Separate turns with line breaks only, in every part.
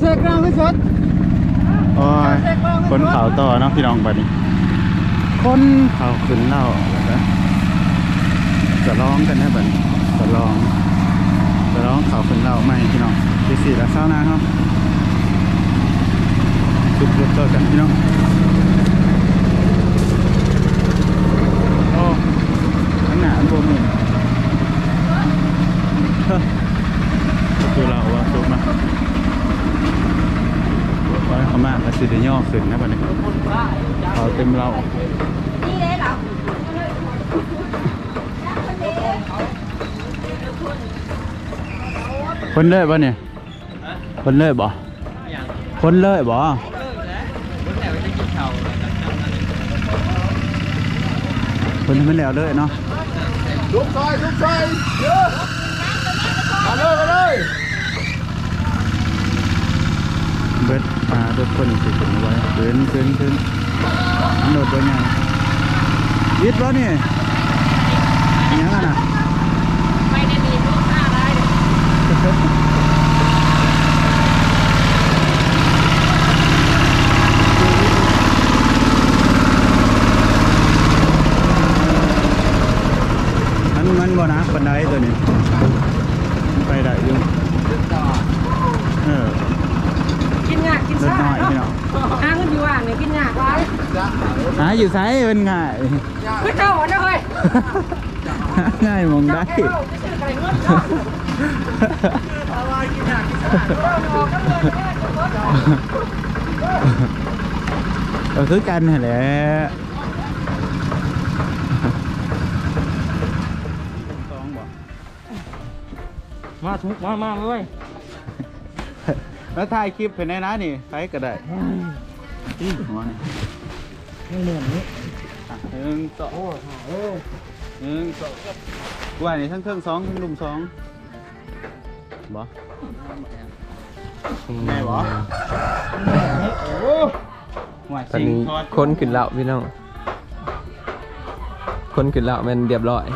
เสกกลางที่สุด
โอ้ยคนเขาต่อเนาะพี่น้องบัดนี้
คน
เขาขึ้นเล่าแล้วจะร้องกันนะบัดนี้จะร้องจะร้องเขาขึ้นเล่าไม่พี่น้องที่สี่แล้วเศร้าน้าครับจุดรถเจอกันพี่น้องโอ้ข้างหน้าอันบนนี่เฮ้อประตูเราว่าสูงนะไว้เขา มากกระสิเดย่อขึ้นนะบัดนี้เขาเต็มเราคนเลยบ่เนี่ยคนเลยบ่คนเลยบ่คนไม่แล้วเลยเนาะ
ลุกซอยลุกซอยเยอะมาเลยมาเลย
เบิดอ่าเบิดคนสิขึ้นเอาไว้ขึ้นขึ้นขึ้นอันโดดบ่ยังยิดบ่เนี่ยอิหยังอะนะ
ไม่ได้มีรูปหน้าอะไร
มันมันบ่นะบันไดตัวนี้มันไปได้อยู่เออ
กินยากกิน
รถ
ซ่า
น้อยพี่น้อง
หาเงินอยู่ว่างเนี่ยกินยากไร
หาอยู่ไสเป็นง่าย
คือเจ้าหัวเฮ้ย
ง่ายมองได้
เจ้าจะซื้อไก่เงินเจ้าอะไรกินยากกินซ่าเจ้าหนอก็เลยแม่ก็รถ
เราคือกันหั่นแหละ
มาทุกมามาเลย
แล้วถ่ายคลิปเห็นในนั้นนี่ไปก็ได้ที่หัวนี่
ไม่เหมือนนี้
อะหนึ่งสอง
โอ้โห
หนึ่งสองว่านี่ทั้งเครื่องสองทั้งลุมสองบ่แม่บ่
โอ้
ว่า
ตอน
จริง
นี้
ทอด
คนขึ้นเหล่าพี่น้อง คนขึ้นเหล่าแมันเรียบร้อย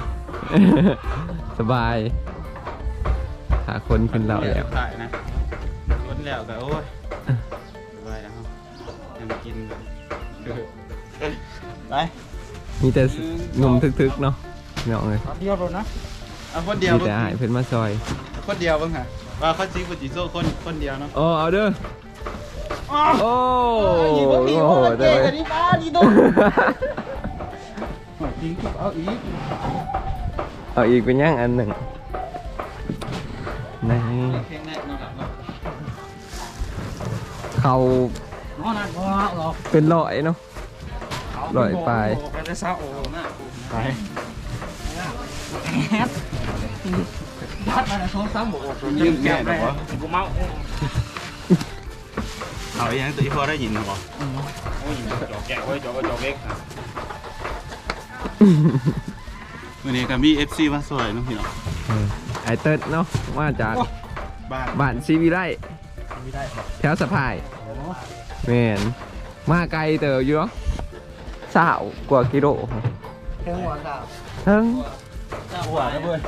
สบายหาคนขึ้นเหล่าแล้ว
ถ่ายนะคนแล้วก็โอ้ยสบายแล้วครับยังกินเลย ไป
มีแต่งมทึกๆเนาะพี่น้องเลย
เดียวรถนะ
เอาคนเดียว
มีแต่อาหายเพิ่นมาซอย
คนเดียวบ้างค่ะว่าเขาจีกุจิโซ่คนคนเดียวเนาะ
โอ้เอาเด้อโอ้
โอ้
โห
โห
เด้
เจ๊
อ
กันนี่ป้าดีตุ๊
จริงเอาอีก
เอาอีกเป็นย่างอันหนึ่งนี่
เพลงแรกนอนหลับเนาะ
เขา
นอนนั่นว้าวหรอ
เป็นร้อยเนาะ ร้อยปลาย
กันได้เศร้าโอ้หน้า
ไป
แฮปยัดมาในโซ่ซ้ำบอก
ยืมแก่หรอวะ
กูเมา
เอาอย่างตัวที่พอได้ยินนะบอ
โอ้ยจอกแกะไว้จอกก็จอกเล็ก
วันนี้ก็มีเอฟซีมาสวยเน้องพี่น้อง
เออไอเติร์ดเนาะมาจาก
บ้าน
บ้านซีวิไล
ไม่ได้
แถวสะพายแมนมาไกลเต๋ออยู่เนาะ สาวกว่ากิโล
เทิงหัวสาว
เทั้ง
หัวนะเว้ย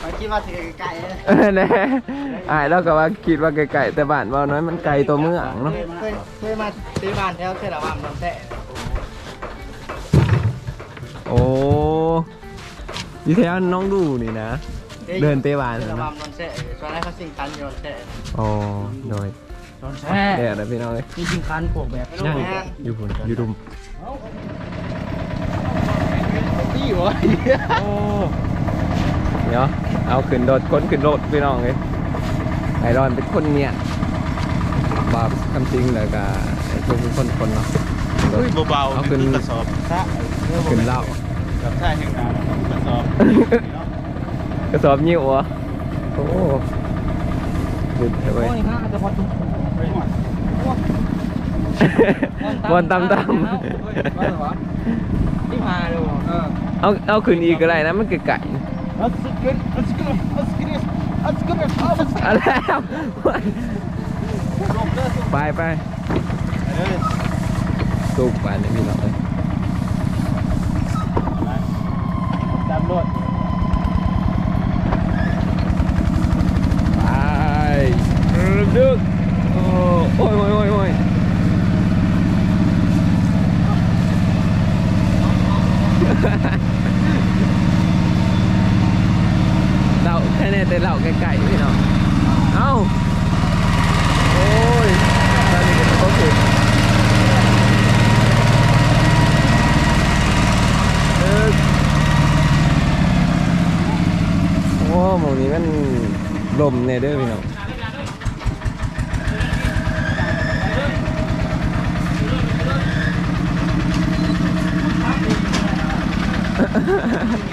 ไปคิดว่าถือไก่เลย
เออแน่อายเราก็ว่าคิดว่าไกลๆแต่บ้านว่าน้อยมันไกลตัวเมืองเนาะ
เคยเคยมาซื้อบ้านแถวเทระบามลำแท้
โอ้ยแถวน้องดูนี่นะ เดินเตะบาน
เท
นะ
ระบามลำแท้ตอนแรกเขาสิ่งคันอยู่ลำแท้
อ๋อโดย
ลำแท้
เดี๋ยวนะพี่น้องเลย
มีสิ่งคันพวกแบบ
ย่างอยู่พุ่นอยู่ดุม
นี่วะ
เดี๋ยวเอาขึ้นรถค้นขึ้นรถพี่น้องเลยไอรอนเป็นคนเนี่ยบาปคำจริงเลยก็ไอ้พวกเป็นคนคนเนาะรถ
เบาๆ
เอาขึ้น
กระสอบ
ขึ้นเหล้า
กับท่าแห่งงานกระสอบ
กระสอบยิ้วอะโอ้ดึกไป บอลตำต
ที่มาดูเออำ
เอาเอาขึ้นอีกก็ได้นะมันไก่
อัสกินอัสกินอัสกินอัสกินอัสกิน
ๆอะไรแล้วไปไปสุกไปเนี่ยพี่น้องเลย
ดำรถ
ไปดึก แต่เหล่าไก่ๆพี่น้องเอ้าโอ้ยตอนนี้ก็ต้อง
ถึง
โอ้หมองนี้มันลม
เน่เด้อพี่น้
อง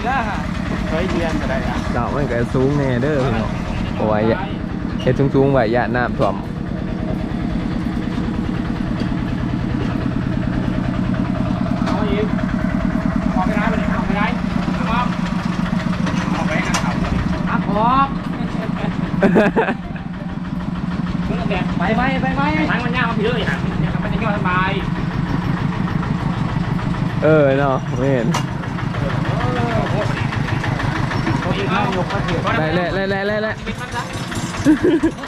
ฮ่าฮ่าฮ่า
ก็ได้อะ
ดอกมันก็สูงแน่เด้อพี่น้องเพราะว่าอย่าเฮ็ดสูงๆไว้อย่าน้ำท่วม
เอาอีกออกไปได้ไปไหนออกไปได้ออกออกไปกันเขาอัพออกไปไปไปไปทางมันยากมาพี่เลยฮะเนี่ยมันจะย่อสบาย
เออเนาะไม่เห็น
โอ้ยเอายกมาถือ
ได้แล้วได้แล้วได้แล้ว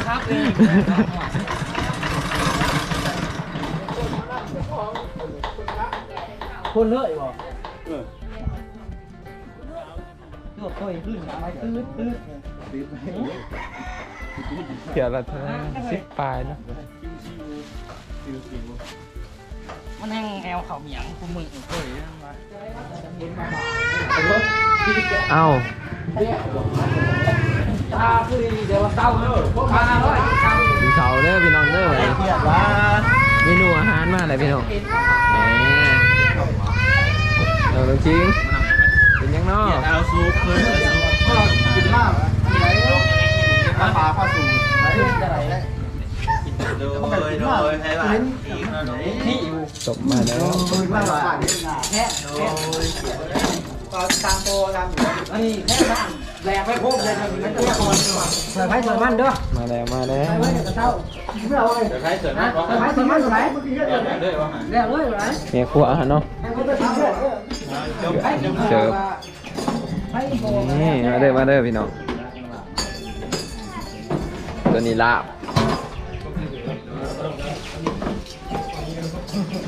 ครับเลยคนเลยบ่เออยกตัวขึ้นไปตื้อตื้อ
เดี๋ยวเราจะสิบปลายเนาะ
มันแห้งแอลเขาเหมียงกูมึงเอ้ย
เอ้า
ตาผู้ดีเดี๋ยวเต้าเลยมาเลย
กินเขาเด้อพี่น้องเด้อ
เกียดว่า
เมนูอาหารมาเลยพี่น้องแหมเราลองชิงเป็นยังเนาะ
เอาซุปเคยซุปก็กินลาบไหนปลาปลาปลาสูไหนจะไหนได้โดยโดยให้ว่าที่อยู่
จบมาแล้ว
แค่แค่ ตอนตามโตตามอันนี้แค่บ้านแหลกไปพบเลยครับมันจะคนเสือไผ่เสือมันเด้อ
มาแล้วมาแล้ว
ไผ่เสือเต้าไม่เอาเลย
เดี๋ยวใครเสร็จ
นะ
นะ
เสือไผ่เสือมันอยู่ไหน
ด้วยว่า
แหลกเลยอยู่ไหน
เมียครัวเนาะ
ให้เขาไปทำเลยไผ่เสือ
เสิร์ฟ
ไผ่โบ
นี่มาเด้อมาเด้อพี่น้องตัวนี้ลาบ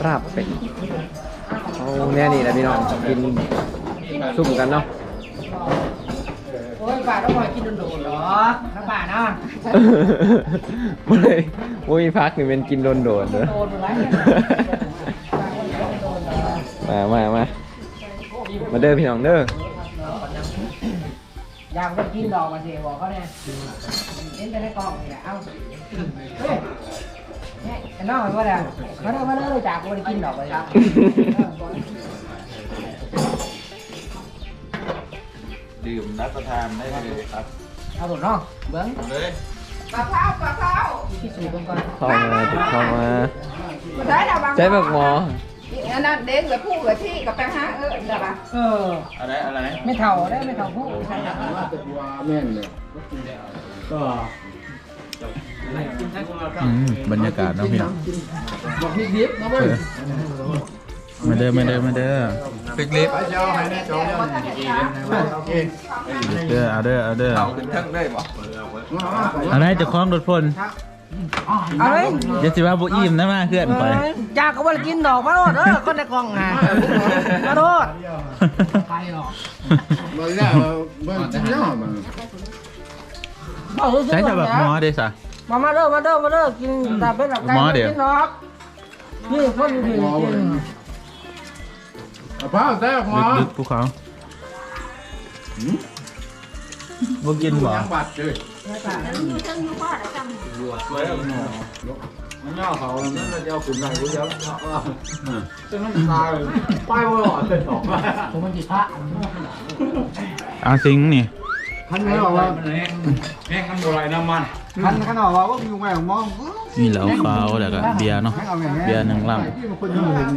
ลาบเป็ดเอาแน่นี่แหละพี่น้องกิน ซุ่มกันเนาะ
โอ้ยป่าต้องคอยกินโดนๆเหรอน้ำป่าเนาะ
ไม่เลยโอ้ยพักนี่เป็นกินโดนโดนๆเด้อ
โดนไปไหม
มามามามาเด้อพี่น้องเด้อ
อยากไปกินดอกมาเสียบอกเขาเนี่ยเห็นแต่ในกล่องนี่แหละเอ้าเฮ้ยเนี่ยไอ้น้องมันว่าอะไรมาเด้อมาเด้อเลยจากกูไปกินดอกเลย
ดื่มรับประทานได้เลยครับ
เอาตัวน้องเบิ้ง
เลย
ปลาเผาปลาเผา
ที่สูบกันก่อน
เข้ามาเข้ามา
ใช้ดาวบาง
ใช้แบบหมอ
อันนั้นเด็กเหลือผู้เหลือที่กับแปงฮะเออเดี๋ยวปะ
เออ
อะไรอะไร
ไม่เท่าได้ไม่เท่าผู้
แม่นเลย
บรรยากาศเนาะพี่น้อง
บอกพี่ดิบนะเว้ย
มาเด้อมาเด้อมาเด้อ
ปิกลิฟต์เจ้าให้แน่จอโอเค
เด้อเอาเด้อเอาเด้อ
เอาขึ้นทั้งได้บ่
อะไรจะคล้องรถพล
เอาเลย
เดี๋ยวสิว่าบุอิ่มนะมาเคลื่อนไป
จากก็ว่ากินดอกมาโดดเออคนในกล่องอะมาโดดใครหรอก
มาแล้วมาจิ้มย่อมา
ใช้จะแบบหมอเด้สะ
มามาเด้อมาเด้อมาเด้อกินแต่เป็นแบบไก่
หมอเดี๋ยว
กินดอกนี่คนอยู่ดี กิน
เอาผ้าแท้หมอ
ลึกๆภูเขาบ่กินบ่
ยังบัดเลยสวยอะหมอมันย่อเขานั่นจะเอาขุนไหนกูเดี๋ยวจะน้ำตาเลยป้ายว่าหล่อเสร็จสอง
ผมมันจิพระ
เอาซิงค์นี่
ท่านไม่บอกว่า
แม่งกันโบราณน้ำมัน
ท่านขนาดว่าก็มีแหวนมอง
มีเหล้าขาวแล้วก็เบียร์เนาะเบียร์หนึ่งลำ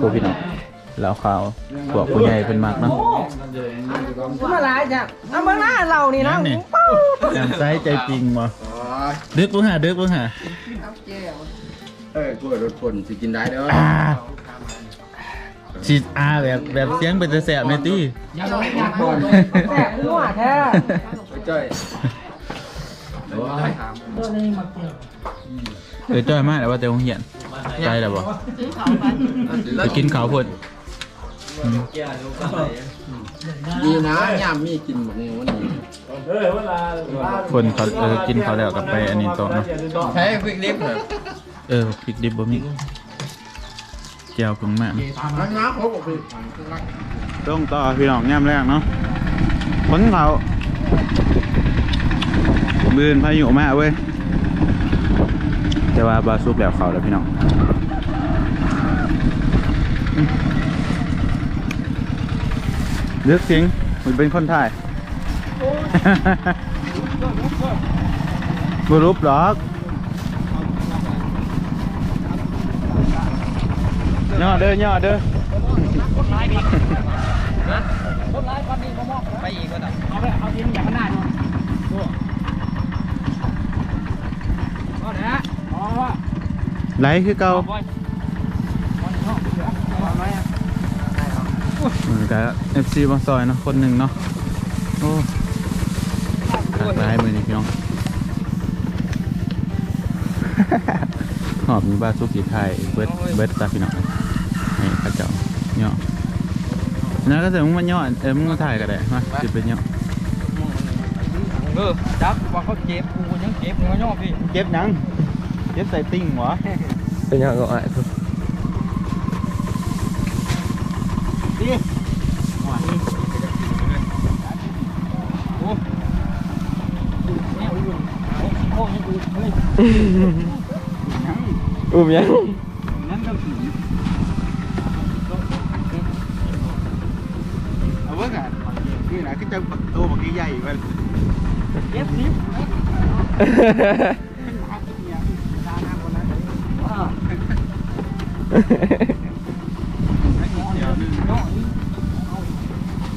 พวกพี่น้อง เหล้าขาวพวกผู้ใหญ่เป็นมากเนาะ
มาหลายจ้ะเอามาหน้าเรานี่นะ
นั่นนี่แอมไซใจจริงบ่ดึกบ่หาดึกบ่หา
เออกล้วยรถคนสิกินได้เด้อ
อ่าสิอาแบบแบบเสียงเป็นแต่แสบแม่ตี้
อย่าลงอยากโดนแสบนัวแท้
จ้อย
โดนนี่มาเกี่ยว
เออจ้อยมากแต่ว่าแต่คงเหียนใจแล้วบ่ไปกินข้าวพุ่นอืม
ดีนะยามมีกินแบบนี้วันนี้
คนเขาเออกินเขาวแล้วกลับไปอันนี้ต่อเนาะ
ใช้ควิกลิฟต์เหรอ
เออพริกดิบบ่มีแก้วพึ่งมาก
น้ำน้ำเขาบอกพี่
ต้องต่อพี่น้องย่ำแรกเนาะผลเขาบืนพายุมาเว้ยแต่ว่าบาซุปแล้วเขาแล้วพี่น้อง เลือกสิงมันเป็นคนไทยบรูปหรอกย่อเด้อย่อเด้อ
ไปอีกก็ได้เอาไปเอาดินอย่างขนาดนี้ก็นะฮะอ๋อ
ไหลคือเก่า เหมือนกับ FC บางซอยเนาะคนหนึ่งเนาะโอ้ขาดร้ายมือนี่พี่น้องหอบมีบ้าซุปสีไทยเบิร์ดเบิร์ดตาพี่น้องให้ข้าเจ้าเนาะนั่นก็เสร็จมึงมาเนาะเออมึงมาถ่ายก็ได้มาจะเป็นเนาะ
เออจับว่าเขาเจ็บกูยังเจ็บมึงย่อพี่
เจ็บยังเจ็บใส่ติ่งหรอ
เป็นยังก็ไอ้าย
โอ้ยกูเฮ้ย
อุ้มยัง
นั่นก็ผีเอาเว้ยกั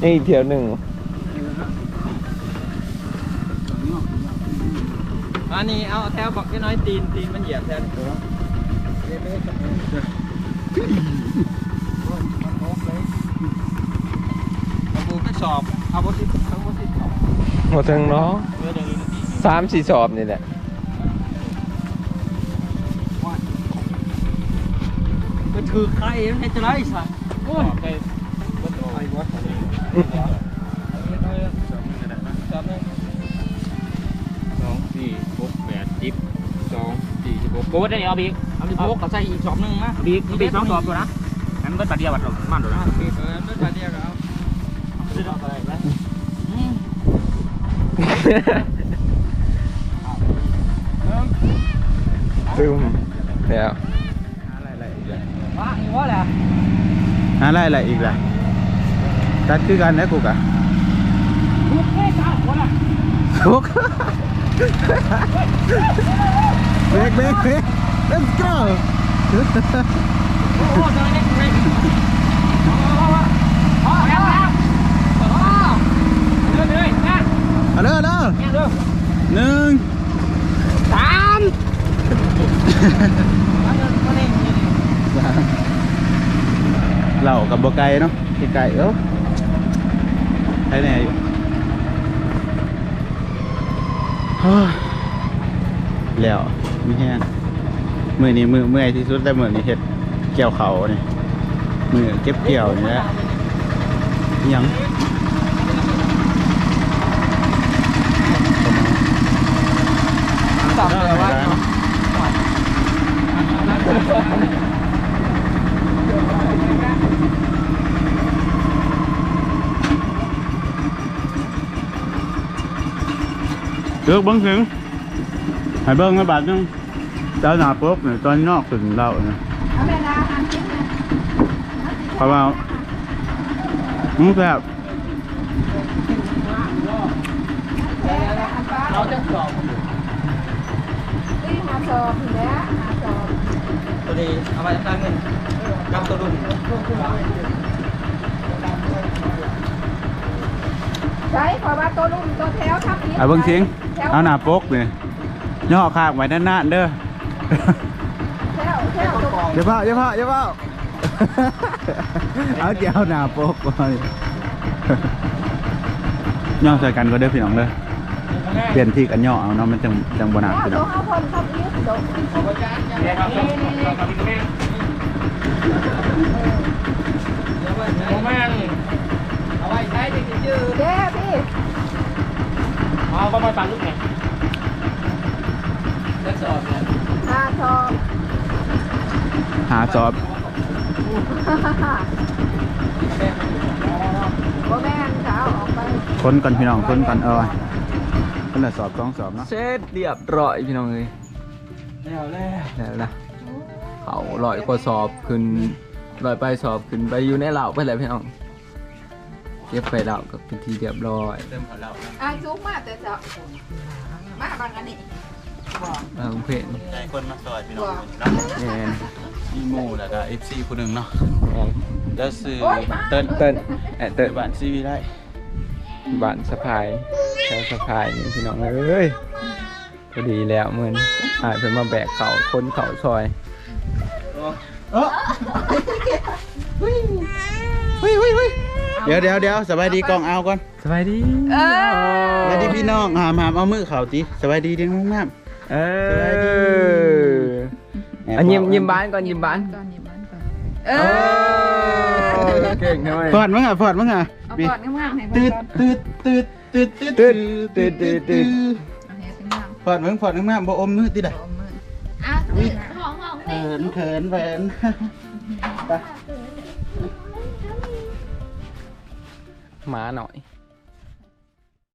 นนี่นะคือจะตัวบักใหญ่ๆมัน
เจ็บสิบ
ยังอีกเที่ยวหนึ่ง
อันนี้เอาแถวบอกน้อยตีนตีนมันเหยียบแทนเอาบูไปสอบเอาบทิทั้งบทิสอบ
หมดทั้งเนาะสามสี่สอบนี่แหละ
มันถือใครมันให้จะไรสัตว์โอ้ยไปบนไอ้วะ สอบหนึ่ง
สองสี่หกแปดสิบสองสี่สิบหกโอ้ยได้เอาบีกเอาบีกก็ใส่อีกสอบหนึ่งนะบีกบีกสองสอบอยู่นะงั้นก็ตัดเดียวบัดมันดูนะ
ปีเออไม่ตัดเดียวเอา
ตึมแล้ว
ว่าอีวะแหละ
หาอะไรอะไรอีกล่ะ ตัดคือกันนะกูกะ
ทุกแค่จ้าคนละ
ทุกเบรกเบรกเบรก let's go
โอ้โหเจอเนี่ยเลยพอแล้วแล้วเรื่อยเรื่อยนะ
เอาเด้อเด้อ
เนี่ยเรื่อย
หนึ่ง
สามเดินมาเล่นนี่
เหล่ากับบไก่เนาะไก่เอ้า ช้แน่อยู่เฮ้ยแล้วมีแห้งมือนี้มือเมื่อยที่สุดแต่มือนี้เห็ดเกี่ยวเขานี่มือเก็บเกี่ยวนี่แหละยัง
สามเลยว่า
เลือกเบิ้งถึงให้เบิ้งมาบาทหนึงเจ้าหน้าปุ๊บเนี่ยตอนนอกถึงเราเนี่ยเพราะว่ามึงแบบ
เราจะสอบ
ที่หาสอบอยู่แล้วหาสอบ
ตัวนี้เอาไปตั้งเงินกับตัวรุ่น
ใช้ขอว่าตัวรุ่นตัวแถวทับนี้
เอาเบิ้งทิ้ง
แถว
เอาหน้าปุ๊บเนี่ยย่อคากไว้นานๆเด้อ
แถวแถวตัว
อย่าเผาอย่าเผาอย่าเผาเอาเจ้าหน้าปุ๊บก่อนย่อใส่กันก็เด้อพี่น้องเด้อเปลี่ยนที่กันย่อเอาเนาะมันจังจังบหนาพี่น้
ตั
อ
ว
ง
เขาคนเขาอีกดอก
เนี่ยครับเราทำเป็นแม่แม่ เอาไว้ใช้ในชื่อ
เด้พี่
เอาประมาณตันลูกไงจะสอบเนี่ย
หาสอบ
หาจอบ
โบแม่นเขาออกไป
คนก่อนพี่น้องคนก่อนเออคนละสอบสองสอบเนาะ
เสร็จเรียบร้อยพี่น้องเอ้ย
แล้วแล้ว
แล้วนะเขาลอยกว่าสอบขึ้นลอยไปสอบขึ้นไปอยู่ในเหล่าไปเลยพี่น้อง เก็บไปเหล่าก็เป็นทีเรียบร้อย
เริ่มเขาเล่า
อะจุกมาแต่เจะมาบางอันนี้
เอาเพื่อน
ได้คนมาซอยพี่น้องเนาะ
แมน
มีหมู่แล้วก็ FC ผู้หนึงเนาะ
แมน
แล้วซื้อเติ้ล
เติ้ลแอะเติ้ล
บ้านซีวีได้
บ้านสะพายแถวสะพายนี่พี่น้องเอ้ยพอดีแล้วเหมือนอายเพิ่นมาแบกเขาคนเขาซอย
เออเดี๋ยวเดี๋ยวเดี๋ยวสบายดีกล้องเอาก่อน
สบายดี
เออ
สบายดีพี่น้องหามหามเอามือเข่าติสบายดีเด้งมาก
เอ
สบายดี
ออันยิ้มยิ้มบ้านก่อนยิ้มบ้าน
ก่อนนี่มันก่อนเอ
เอ
อ
อเก่งทำไม
ฟอดมั้งอะฟอดมั้งอะ
เอา
บี
ปอดงามๆให้
ตื
เพิ่น
ด
ก่อน
ตืดตืดตืดตืดตืดตืดตืดตืด
เอาให้เป็นงาม
ฟอดมั้งฟอดมั้งบ่อมมือติดอะ
เอามืออะตื่นนะห้องห้อง
เขินเขินแหวนไป
หมาหน่อย